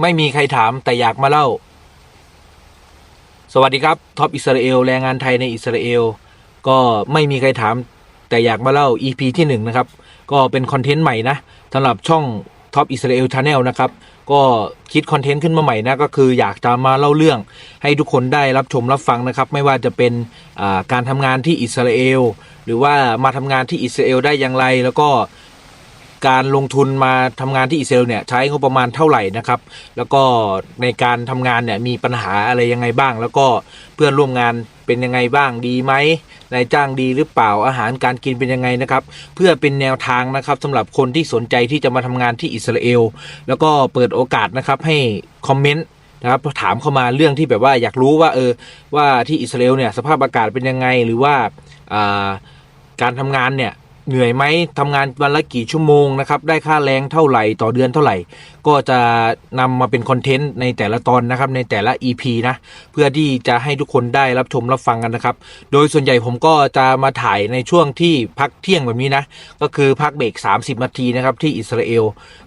ไม่มีใครถามแต่อยากมาเล่า สวัสดีครับท็อปอิสราเอลแรงงานไทยในอิสราเอลก็ไม่มีใครถามแต่อยากมาเล่า EP ที่หนึ่งนะครับก็เป็นคอนเทนต์ใหม่นะสำหรับช่องท็อปอิสราเอลชาแนลนะครับก็คิดคอนเทนต์ขึ้นมาใหม่นะก็คืออยากจะมาเล่าเรื่อง ให้ทุกคนได้รับชมรับฟังนะครับ ไม่ว่าจะเป็นการทำงานที่อิสราเอลหรือว่ามาทำงานที่อิสราเอลได้อย่างไร แล้วก็ การลงทุนมาทำงานที่อิสราเอลเนี่ยใช้งบประมาณเท่าไหร่นะครับ แล้วก็ในการทำงานเนี่ยมีปัญหาอะไรยังไงบ้าง แล้วก็เพื่อนร่วมงานเป็นยังไงบ้างดีไหมนายจ้างดีหรือเปล่าอาหารการกินเป็นยังไงนะครับ เพื่อเป็นแนวทางนะครับสำหรับคนที่สนใจที่จะมาทำงานที่อิสราเอลแล้วก็เปิดโอกาสนะครับให้คอมเมนต์นะครับถามเข้ามาเรื่องที่แบบว่าอยากรู้ว่าเออว่าที่อิสราเอลเนี่ยสภาพอากาศเป็นยังไงหรือว่าการทำงานเนี่ย เหนื่อยไหมทำงานวันละกี่ชั่วโมงนะครับได้ค่าแรงเท่าไหร่ต่อเดือนเท่าไหร่ ก็จะนำมาเป็นคอนเทนต์ในแต่ละตอนนะครับในแต่ละ EP นะเพื่อที่จะให้ทุกคนได้รับชมรับฟังกันนะครับ โดยส่วนใหญ่ผมก็จะมาถ่ายในช่วงที่พักเที่ยงแบบนี้นะก็คือพักเบรก30 นาทีนะครับที่อิสราเอล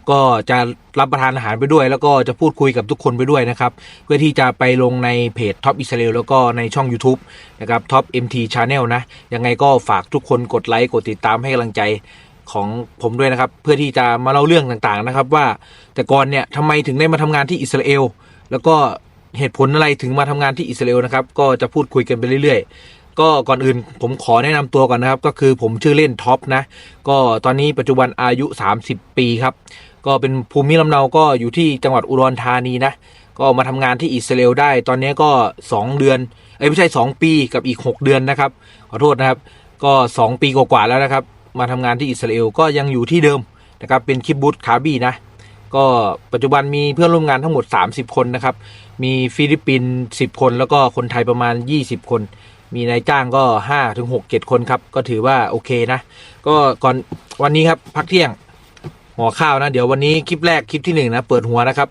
ก็จะรับประทานอาหารไปด้วย แล้วก็จะพูดคุยกับทุกคนไปด้วยนะครับเพื่อที่จะไปลงในเพจท็อปอิสราเอลแล้วก็ในช่อง YouTube นะครับท็อป MT Channel นะยังไงก็ฝากทุกคนกดไลค์กดติดตามให้กำลังใจของผมด้วยนะครับ เพื่อที่จะมาเล่าเรื่องต่างๆนะครับ ว่าแต่ก่อนเนี่ยทำไมถึงได้มาทำงานที่อิสราเอลแล้วก็เหตุผลอะไรถึงมาทำงานที่อิสราเอลนะครับ ก็จะพูดคุยกันไปเรื่อย ๆ ก็ก่อนอื่นผมขอแนะนำตัวก่อนนะครับ ก็คือผมชื่อเล่นท็อปนะ ก็ตอนนี้ปัจจุบันอายุ 30 ปีครับ ก็เป็นภูมิลำเนาก็อยู่ที่จังหวัดอุดรธานีนะ ก็มาทำงานที่อิสราเอลได้ ตอนนี้ก็ 2 เดือนเอ้ไม่ใช่ 2 ปีกับอีก 6 เดือนนะครับ ขอโทษนะครับ ก็ 2 ปีกว่าๆแล้วนะครับ มาทำงานที่อิสราเอลก็ยังอยู่ที่เดิมนะครับเป็นคิบบุตคาบีนะก็ปัจจุบันมีเพื่อนร่วมงานทั้งหมด 30 คนนะครับ มีฟิลิปปินส์10 คน แล้วก็คนไทยประมาณ 20 คน มีนายจ้างก็5ถึง6 7 คนครับ ก็ถือว่าโอเคนะ ก็ก่อนวันนี้ครับพักเที่ยงหัวข้าวนะ เดี๋ยววันนี้คลิปแรกคลิปที่หนึ่งนะเปิดหัวนะครับ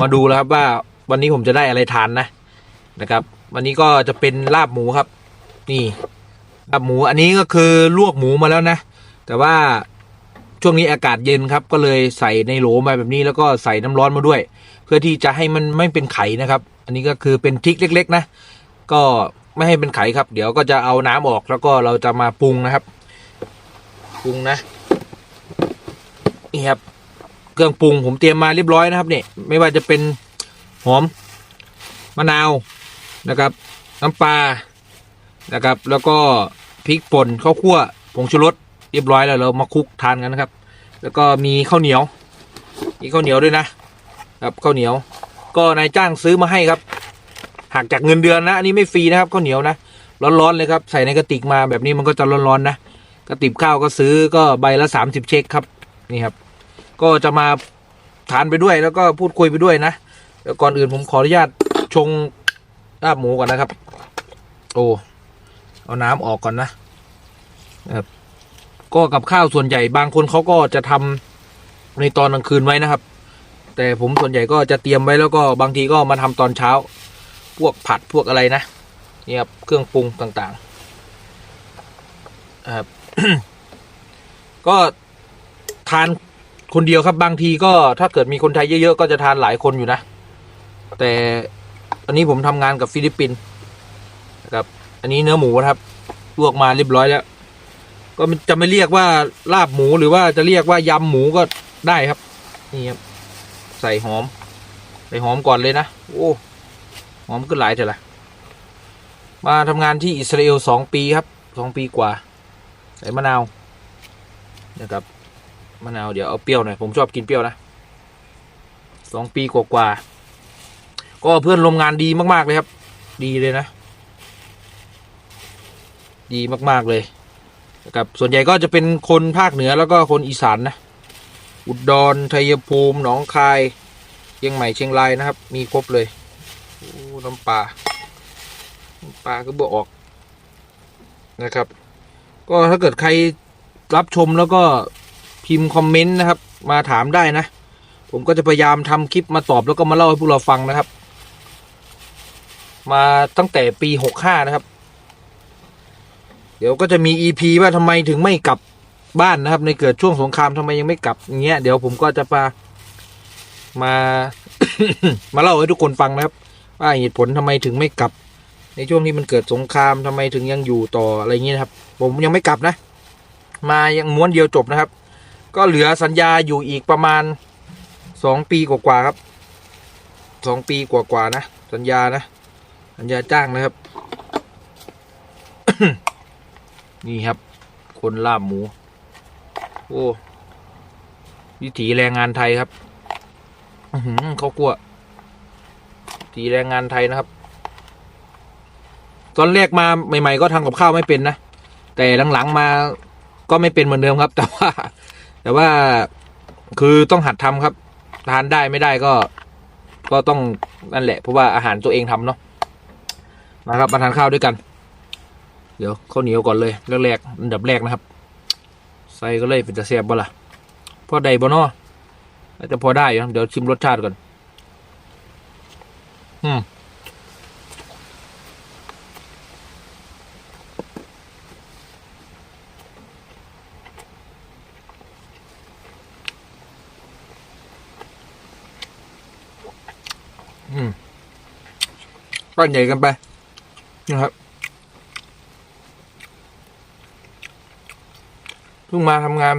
มาดูแล้วครับว่าวันนี้ผมจะได้อะไรทานนะนะครับ วันนี้ก็จะเป็นลาบหมูครับ นี่ลาบหมูอันนี้ก็คือลวกหมูมาแล้วนะ แต่ว่าช่วงนี้อากาศเย็นครับ ก็เลยใส่ในโหลมาแบบนี้แล้วก็ใส่น้ำร้อนมาด้วย เพื่อที่จะให้มันไม่เป็นไข่นะครับ อันนี้ก็คือเป็นทริกเล็ก ๆ นะ ก็ไม่ให้เป็นไข่ครับ เดี๋ยวก็จะเอาน้ำออกแล้วก็เราจะมาปรุงนะครับปรุงนะนี่ครับเครื่องปรุงผมเตรียมมาเรียบร้อยนะครับเนี่ยไม่ว่าจะเป็นหอมมะนาวนะครับ น้ำปลานะครับ แล้วก็พริกป่นข้าวคั่วผงชูรส เรียบร้อยแล้วเรามาคลุกทานกันนะครับ แล้วก็มีข้าวเหนียว มีข้าวเหนียวด้วยนะครับข้าวเหนียว ก็นายจ้างซื้อมาให้ครับหักจากเงินเดือนนะอันนี้ไม่ฟรีนะครับข้าวเหนียวนะร้อนๆเลยครับ ใส่ในกระติกมาแบบนี้มันก็จะร้อนๆนะกระติบข้าวก็ซื้อก็ใบละสามสิบเช็คครับนี่ครับ ก็จะมาทานไปด้วยแล้วก็พูดคุยไปด้วยนะเดี๋ยวก่อนอื่นผมขออนุญาตชงลาบหมูก่อนนะครับ โอ้เอาน้ำออกก่อนนะครับ ก็กับข้าวส่วนใหญ่บางคนเขาก็จะทำในตอนกลางคืนไว้นะครับ แต่ผมส่วนใหญ่ก็จะเตรียมไว้แล้วก็บางทีก็มาทำตอนเช้า พวกผัดพวกอะไรนะนี่ครับเครื่องปรุงต่างๆครับก็ทานคนเดียวครับบางทีก็ถ้าเกิดมีคนไทยเยอะๆก็จะทานหลายคนอยู่นะ แต่อันนี้ผมทำงานกับฟิลิปปินส์นะครับ อันนี้เนื้อหมูนะครับลวกมาเรียบร้อยแล้ว ก็จะไม่เรียกว่าลาบหมูหรือว่าจะเรียกว่ายำหมูก็ได้ครับ นี่ครับ ใส่หอม ใส่หอมก่อนเลยนะ โอ้หอมก็หลายเถอะละมาทำงานที่อิสราเอลสองปีครับสองปีกว่า ใส่มะนาวนะครับมะนาวเดี๋ยวเอาเปรี้ยวหน่อยผมชอบกินเปรี้ยวนะสองปีกว่าๆก็เพื่อนร่วมงานดีมาก ๆ เลยครับ ดีเลยนะ ดีมาก ๆ เลย นะครับส่วนใหญ่ก็จะเป็นคนภาคเหนือแล้วก็คนอีสานนะอุดรชัยภูมิหนองคายเชียงใหม่เชียงรายนะครับ มีครบเลยโอ้น้ำปลาน้ำปลาก็บอออกนะครับ ก็ถ้าเกิดใครรับชมแล้วก็พิมพ์คอมเมนต์นะครับ มาถามได้นะ ผมก็จะพยายามทำคลิปมาตอบแล้วก็มาเล่าให้พวกเราฟังนะครับ มาตั้งแต่ปีหกห้านะครับ ดี๋ยวก็จะมี EP ว่าทำไมถึงไม่กลับบ้านนะครับ ในเกิดช่วงสงครามทำไมยังไม่กลับเงี้ยเดี๋ยวผมก็จะมามา มาเล่าให้ทุกคนฟังนะครับ ว่าเหตุผลทำไมถึงไม่กลับ ในช่วงที่มันเกิดสงครามทำไมถึงยังอยู่ต่ออะไรอย่างนี้นะครับ ผมยังไม่กลับนะ มายังม้วนเดียวจบนะครับ ก็เหลือสัญญาอยู่อีกประมาณสองปีกว่าๆครับสองปีกว่าๆนะ สัญญานะ สัญญาจ้างนะครับ นี่ครับ คนล่ามหมู โอ้ วิถีแรงงานไทยครับอืเขากลัววิถีแรงงานไทยนะครับ ตอนแรกมาใหม่ ๆ ก็ทำกับข้าวไม่เป็นนะ แต่หลังๆมาก็ไม่เป็นเหมือนเดิมครับ แต่ว่า แต่ว่าคือต้องหัดทำครับ ทานได้ไม่ได้ก็ ก็ต้องนั่นแหละเพราะว่าอาหารตัวเองทำเนาะนะครับมาทานข้าวด้วยกัน เดี๋ยวข้าวเหนียวก่อนเลยแรกๆอันดับแรกนะครับ ใส่ก็เลยเป็นจะเสียบบ่ล่ะพอได้บ่นาะน่าจะพอได้อยู่นะเดี๋ยวชิมรสชาติก่อน อืมอืมก้อนใหญ่กันไปนะครับ พิ่งมาทำงาน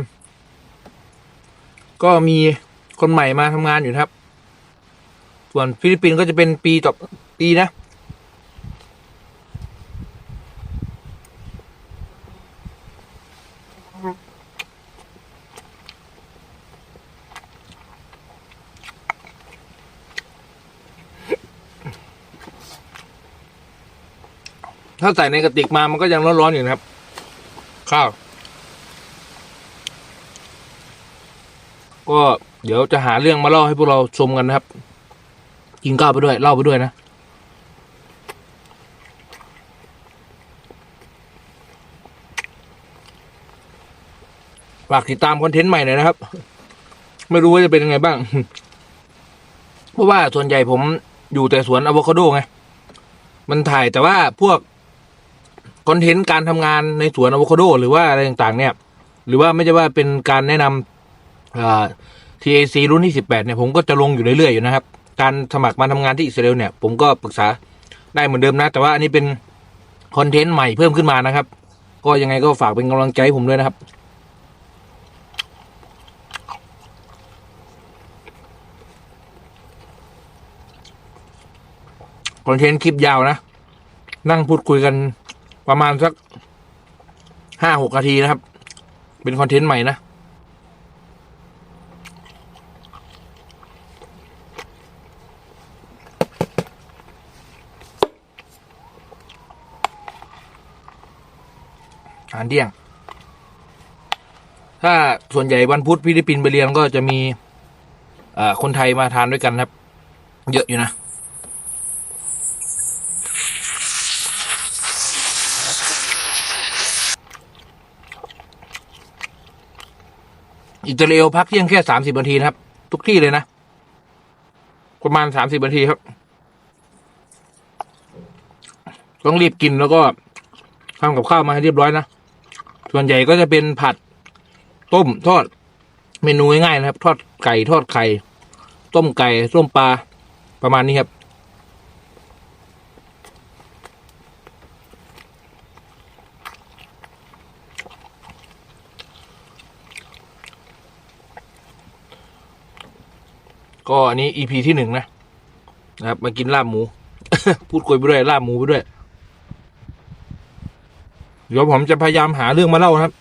ก็มีคนใหม่มาทำงานอยู่ครับ ส่วนฟิลิปปินส์ก็จะเป็นปีต่อปีนะถ้าใส่ในกระติกมามันก็ยังร้อนๆอยู่นะครับ ข้าว ก็เดี๋ยวจะหาเรื่องมาเล่าให้พวกเราชมกันนะครับ กินข้าวไปด้วยเล่าไปด้วยนะ ฝากติดตามคอนเทนต์ใหม่หน่อยนะครับ ไม่รู้ว่าจะเป็นยังไงบ้าง เพราะว่าส่วนใหญ่ผมอยู่แต่สวนอะโวคาโดไง มันถ่ายแต่ว่าพวกคอนเทนต์การทำงานในสวนอะโวคาโดหรือว่าอะไรต่างๆ เนี่ย หรือว่าไม่ใช่ว่าเป็นการแนะนำอ่า TAC รุ่นที่ 18 เนี่ยผมก็จะลงอยู่เรื่อยๆอยู่นะครับ การสมัครมาทำงานที่อิสราเอลเนี่ยผมก็ปรึกษาได้เหมือนเดิมนะ แต่ว่าอันนี้เป็นคอนเทนต์ใหม่เพิ่มขึ้นมานะครับ ก็ยังไงก็ฝากเป็นกำลังใจผมด้วยนะครับคอนเทนต์คลิปยาวนะ นั่งพูดคุยกันประมาณสักห้าหกนาทีนะครับ เป็นคอนเทนต์ใหม่นะ อาหารเที่ยง ถ้าส่วนใหญ่วันพุธฟิลิปปินส์ไปเรียนก็จะมีคนไทยมาทานด้วยกันครับ เยอะอยู่นะอิตาเลียพักเที่ยงแค่สามสิบนาทีนะครับ ทุกที่เลยนะ ประมาณสามสิบนาทีครับ ต้องรีบกินแล้วก็ทำกับข้าวมาให้เรียบร้อยนะ ส่วนใหญ่ก็จะเป็นผัด ต้มทอด เมนูง่ายๆนะครับ ทอดไก่ทอดไข่ ต้มไก่ต้มปลาประมาณนี้ครับ ก็อันนี้ EP ที่หนึ่งนะ นะครับ มากินลาบหมู พูดคุยไปด้วยลาบหมูไปด้วย เดี๋ยวผมจะพยายามหาเรื่องมาเล่าครับ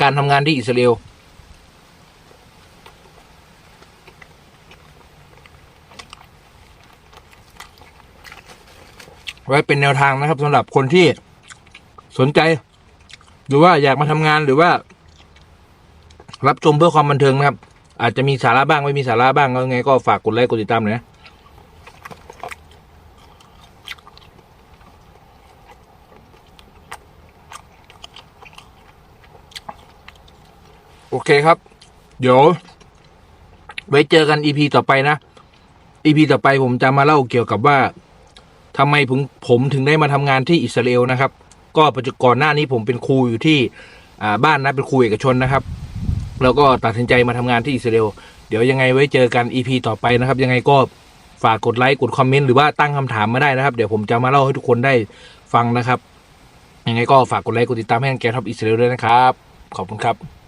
การทำงานที่อิสราเอลไว้เป็นแนวทางนะครับสำหรับคนที่สนใจ หรือว่าอยากมาทำงานหรือว่า รับชมเพื่อความบันเทิงนะครับ อาจจะมีสาระบ้างไม่มีสาระบ้างก็ไงก็ฝากกดไลค์กดติดตามหน่อยนะ โอเคครับ เดี๋ยว ไว้เจอกันอีพีต่อไปนะอีพีต่อไปผมจะมาเล่าเกี่ยวกับว่าทำไมผมผมถึงได้มาทำงานที่อิสราเอลนะครับ ก็ปัจจุบันก่อนหน้านี้ผมเป็นครูอยู่ที่บ้านนะเป็นครูเอกชนนะครับ แล้วก็ตัดสินใจมาทำงานที่อิสราเอลเดี๋ยวยังไงไว้เจอกัน EP ต่อไปนะครับ ยังไงก็ฝากกดไลค์กดคอมเมนต์หรือว่าตั้งคำถามมาได้นะครับ เดี๋ยวผมจะมาเล่าให้ทุกคนได้ฟังนะครับ ยังไงก็ฝากกดไลค์กดติดตามให้แกท็อปอิสราเอลด้วยนะครับ ขอบคุณครับ